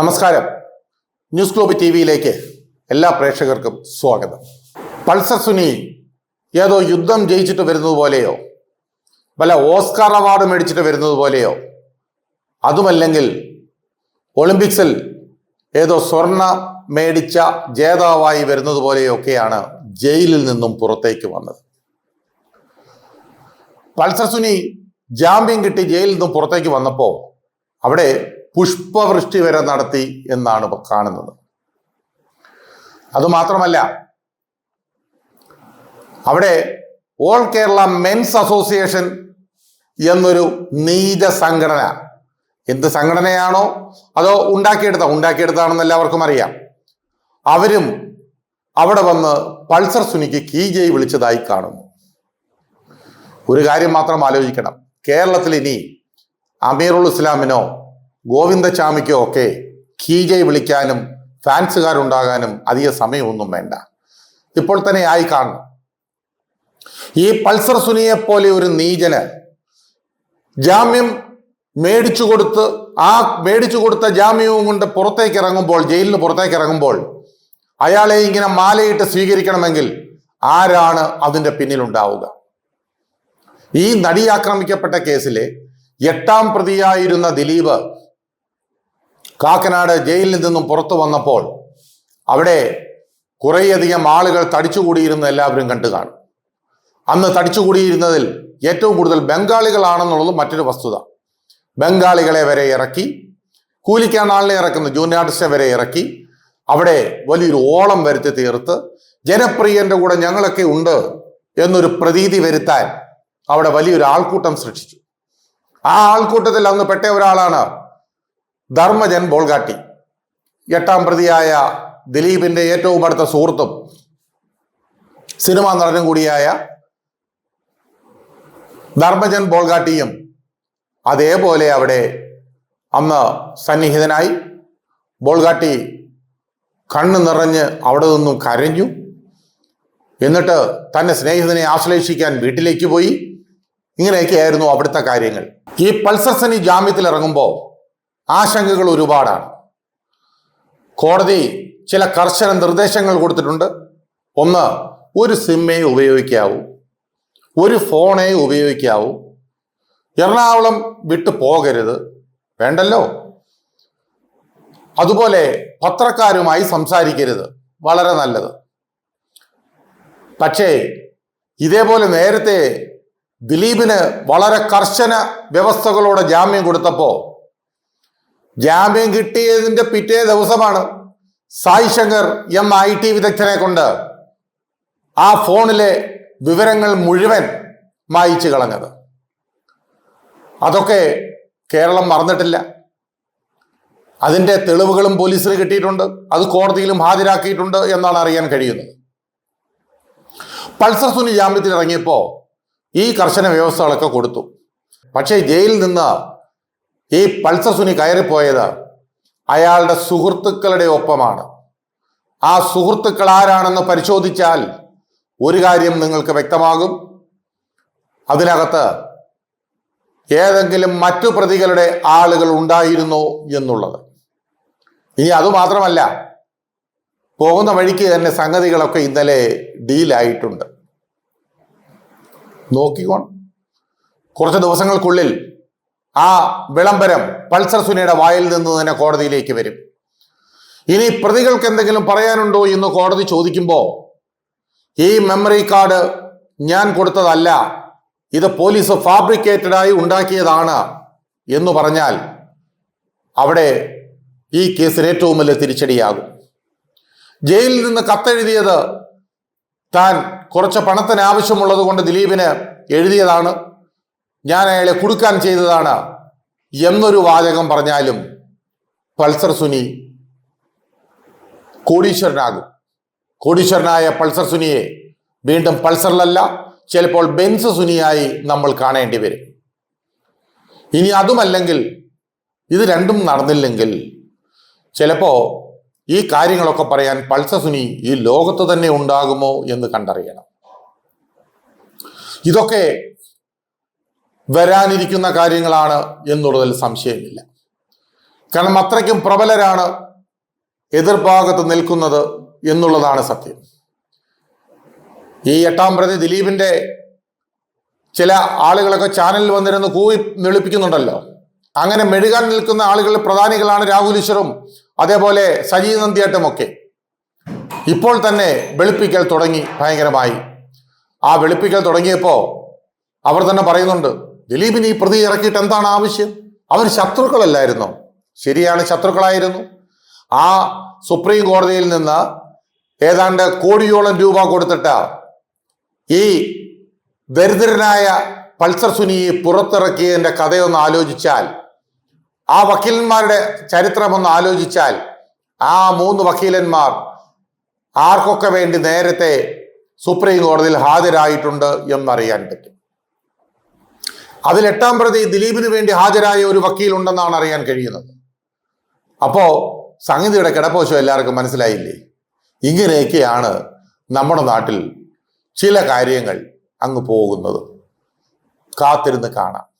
നമസ്കാരം. News globe T വിയിലേക്ക് എല്ലാ പ്രേക്ഷകർക്കും സ്വാഗതം. പൾസർ സുനി ഏതോ യുദ്ധം ജയിച്ചിട്ട് വരുന്നത് പോലെയോ വല്ല ഓസ്കാർ അവാർഡ് മേടിച്ചിട്ട് വരുന്നത് പോലെയോ അതുമല്ലെങ്കിൽ ഒളിമ്പിക്സിൽ ഏതോ സ്വർണ മേടിച്ച ജേതാവായി വരുന്നത് പോലെയൊക്കെയാണ് ജയിലിൽ നിന്നും പുറത്തേക്ക് വന്നത്. പൾസർ സുനി ജാമ്യം കിട്ടി ജയിലിൽ നിന്നും പുറത്തേക്ക് വന്നപ്പോൾ അവിടെ പുഷ്പവൃഷ്ടി വരെ നടത്തി എന്നാണ് കാണുന്നത്. അതുമാത്രമല്ല അവിടെ ഓൾ കേരള മെൻസ് അസോസിയേഷൻ എന്നൊരു നീച സംഘടന. എന്ത് സംഘടനയാണോ അതോ ഉണ്ടാക്കിയെടുത്ത ഉണ്ടാക്കിയെടുത്താണെന്ന് എല്ലാവർക്കും അറിയാം. അവരും അവിടെ വന്ന് പൾസർ സുനിക്ക് കീ ജയ് വിളിച്ചതായി കാണുന്നു. ഒരു കാര്യം മാത്രം ആലോചിക്കണം. കേരളത്തിൽ ഇനി അമീറുൽ ഇസ്ലാമിനോ ഗോവിന്ദചാമിക്കോ ഒക്കെ കീജയ് വിളിക്കാനും ഫാൻസുകാരുണ്ടാകാനും അധിക സമയമൊന്നും വേണ്ട. ഇപ്പോൾ തന്നെ ആയി കാണണം. ഈ പൾസർ സുനിയെ പോലെ ഒരു നീചന് ജാമ്യം മേടിച്ചു കൊടുത്ത് ആ മേടിച്ചു കൊടുത്ത ജാമ്യവും കൊണ്ട് പുറത്തേക്ക് ഇറങ്ങുമ്പോൾ ജയിലിന് പുറത്തേക്ക് ഇറങ്ങുമ്പോൾ അയാളെ ഇങ്ങനെ മാലയിട്ട് സ്വീകരിക്കണമെങ്കിൽ ആരാണ് അതിന്റെ പിന്നിലുണ്ടാവുക? ഈ നടി ആക്രമിക്കപ്പെട്ട കേസിലെ എട്ടാം പ്രതിയായിരുന്ന ദിലീപ് കാക്കനാട് ജയിലിൽ നിന്നും പുറത്തു വന്നപ്പോൾ അവിടെ കുറേയധികം ആളുകൾ തടിച്ചുകൂടിയിരുന്ന എല്ലാവരും കണ്ടു കാണും. അന്ന് തടിച്ചുകൂടിയിരുന്നതിൽ ഏറ്റവും കൂടുതൽ ബംഗാളികളാണെന്നുള്ളത് മറ്റൊരു വസ്തുത. ബംഗാളികളെ വരെ ഇറക്കി കൂലിക്കാനാളിനെ ഇറക്കുന്ന ജൂനിയർ ആർട്ടിസ്റ്റ് വരെ ഇറക്കി അവിടെ വലിയൊരു ഓളം വരുത്തി തീർത്ത് ജനപ്രിയന്റെ കൂടെ ഞങ്ങളൊക്കെ ഉണ്ട് എന്നൊരു പ്രതീതി വരുത്താൻ അവിടെ വലിയൊരു ആൾക്കൂട്ടം സൃഷ്ടിച്ചു. ആ ആൾക്കൂട്ടത്തിൽ അന്ന് പെട്ട ഒരാളാണ് ധർമ്മജൻ ബോൾഗാട്ടി. എട്ടാം പ്രതിയായ ദിലീപിന്റെ ഏറ്റവും അടുത്ത സുഹൃത്തും സിനിമാ നടനും കൂടിയായ ധർമ്മജൻ ബോൾഗാട്ടിയും അതേപോലെ അവിടെ അന്ന് സന്നിഹിതനായി ബോൾഗാട്ടി കണ്ണു നിറഞ്ഞ് അവിടെ നിന്നും കരഞ്ഞു. എന്നിട്ട് തന്റെ സ്നേഹിതനെ ആശ്ലേഷിക്കാൻ വീട്ടിലേക്ക് പോയി. ഇങ്ങനെയൊക്കെയായിരുന്നു അവിടുത്തെ കാര്യങ്ങൾ. ഈ പൾസർ സനി ജാമ്യത്തിൽ ഇറങ്ങുമ്പോൾ ആശങ്കകൾ ഒരുപാടാണ്. കോടതി ചില കർശന നിർദ്ദേശങ്ങൾ കൊടുത്തിട്ടുണ്ട്. ഒന്ന് ഒരു സിമ്മേ ഉപയോഗിക്കാവൂ. ഒരു ഫോണേ ഉപയോഗിക്കാവൂ. എറണാകുളം വിട്ടു പോകരുത്. വേണ്ടല്ലോ. അതുപോലെ പത്രക്കാരുമായി സംസാരിക്കരുത്. വളരെ നല്ലത്. പക്ഷേ ഇതേപോലെ നേരത്തെ ദിലീപിന് വളരെ കർശന വ്യവസ്ഥകളോടെ ജാമ്യം കൊടുത്തപ്പോൾ ജാമ്യം കിട്ടിയതിന്റെ പിറ്റേ ദിവസമാണ് Sai Shankar M I T വിദഗ്ധനെ കൊണ്ട് ആ ഫോണിലെ വിവരങ്ങൾ മുഴുവൻ മായിച്ചു കളഞ്ഞത്. അതൊക്കെ കേരളം മറന്നിട്ടില്ല. അതിന്റെ തെളിവുകളും പോലീസിന് കിട്ടിയിട്ടുണ്ട്. അത് കോടതിയിലും ഹാജരാക്കിയിട്ടുണ്ട് എന്നാണ് അറിയാൻ കഴിയുന്നത്. പൾസർ സുനി ജാമ്യത്തിൽ ഇറങ്ങിയപ്പോൾ ഈ കർശന വ്യവസ്ഥകളൊക്കെ കൊടുത്തു. പക്ഷേ ജയിലിൽ നിന്ന് ഈ പൾസർ സുനി കയറിപ്പോയത് അയാളുടെ സുഹൃത്തുക്കളുടെ ഒപ്പമാണ്. ആ സുഹൃത്തുക്കൾ ആരാണെന്ന് പരിശോധിച്ചാൽ ഒരു കാര്യം നിങ്ങൾക്ക് വ്യക്തമാകും. അതിനകത്ത് ഏതെങ്കിലും മറ്റു പ്രതികളുടെ ആളുകൾ ഉണ്ടായിരുന്നോ എന്നുള്ളത്. ഇനി അതുമാത്രമല്ല പോകുന്ന വഴിക്ക് തന്നെ സംഗതികളൊക്കെ ഇന്നലെ ഡീലായിട്ടുണ്ട്. നോക്കിക്കോണം. കുറച്ച് ദിവസങ്ങൾക്കുള്ളിൽ ആ വിളംബരം പൾസർ സുനിയുടെ വായിൽ നിന്ന് തന്നെ കോടതിയിലേക്ക് വരും. ഇനി പ്രതികൾക്ക് എന്തെങ്കിലും പറയാനുണ്ടോ എന്ന് കോടതി ചോദിക്കുമ്പോൾ ഈ മെമ്മറി കാർഡ് ഞാൻ കൊടുത്തതല്ല ഇത് പോലീസ് ഫാബ്രിക്കേറ്റഡ് ആയി ഉണ്ടാക്കിയതാണ് എന്ന് പറഞ്ഞാൽ അവിടെ ഈ കേസിന് ഏറ്റവും വലിയ തിരിച്ചടിയാകും. ജയിലിൽ നിന്ന് കത്തെഴുതിയത് താൻ കുറച്ച് പണത്തിന് ആവശ്യമുള്ളത് കൊണ്ട് ദിലീപിന് എഴുതിയതാണ്. ഞാൻ അയാളെ കൊടുക്കാൻ ചെയ്തതാണ് എന്നൊരു വാചകം പറഞ്ഞാലും പൾസർ സുനി കോടീശ്വരനാകും. കോടീശ്വരനായ പൾസർ സുനിയെ വീണ്ടും പൾസറിലല്ല ചിലപ്പോൾ ബെൻസ് സുനിയായി നമ്മൾ കാണേണ്ടി വരും. ഇനി അതുമല്ലെങ്കിൽ ഇത് രണ്ടും നടന്നില്ലെങ്കിൽ ചിലപ്പോൾ ഈ കാര്യങ്ങളൊക്കെ പറയാൻ പൾസസുനി ഈ ലോകത്ത് തന്നെ ഉണ്ടാകുമോ എന്ന് കണ്ടറിയണം. ഇതൊക്കെ വരാനിരിക്കുന്ന കാര്യങ്ങളാണ് എന്നുള്ളതിൽ സംശയമില്ല. കാരണം അത്രയ്ക്കും പ്രബലരാണ് എതിർഭാഗത്ത് നിൽക്കുന്നത് എന്നുള്ളതാണ് സത്യം. ഈ എട്ടാം പ്രതി ദിലീപിന്റെ ചില ആളുകളൊക്കെ ചാനലിൽ വന്നിരുന്ന് കൂവി മെളിപ്പിക്കുന്നുണ്ടല്ലോ. അങ്ങനെ മെഴുകാൻ നിൽക്കുന്ന ആളുകളുടെ പ്രധാനികളാണ് രാഹുൽ ഈശ്വറും അതേപോലെ സജീവ് നന്ദിയാട്ടുമൊക്കെ ഇപ്പോൾ തന്നെ വെളുപ്പിക്കൽ തുടങ്ങി ഭയങ്കരമായി. ആ വെളുപ്പിക്കൽ തുടങ്ങിയപ്പോൾ അവർ തന്നെ പറയുന്നുണ്ട് ദിലീപിന് ഈ പ്രതി ഇറക്കിയിട്ട് എന്താണ് ആവശ്യം? അവർ ശത്രുക്കളല്ലായിരുന്നു? ശരിയാണ് ശത്രുക്കളായിരുന്നു. ആ സുപ്രീം കോടതിയിൽ നിന്ന് ഏതാണ്ട് കോടിയോളം രൂപ കൊടുത്തിട്ട് ഈ ദരിദ്രനായ പൾസർ സുനിയെ പുറത്തിറക്കിയതിന്റെ കഥയൊന്ന് ആലോചിച്ചാൽ ആ വക്കീലന്മാരുടെ ചരിത്രമൊന്ന് ആലോചിച്ചാൽ ആ മൂന്ന് വക്കീലന്മാർ ആർക്കൊക്കെ വേണ്ടി നേരത്തെ സുപ്രീം കോടതിയിൽ ഹാജരായിട്ടുണ്ട് എന്നറിയാൻ പറ്റും. അതിൽ എട്ടാം പ്രതി ദിലീപിന് വേണ്ടി ഹാജരായ ഒരു വക്കീൽ ഉണ്ടെന്നാണ് അറിയാൻ കഴിയുന്നത്. അപ്പോ സംഗതിയുടെ കിടപ്പോശം എല്ലാവർക്കും മനസ്സിലായില്ലേ? ഇങ്ങനെയൊക്കെയാണ് നമ്മുടെ നാട്ടിൽ ചില കാര്യങ്ങൾ അങ്ങ് പോകുന്നത്. കാത്തിരുന്ന് കാണാം.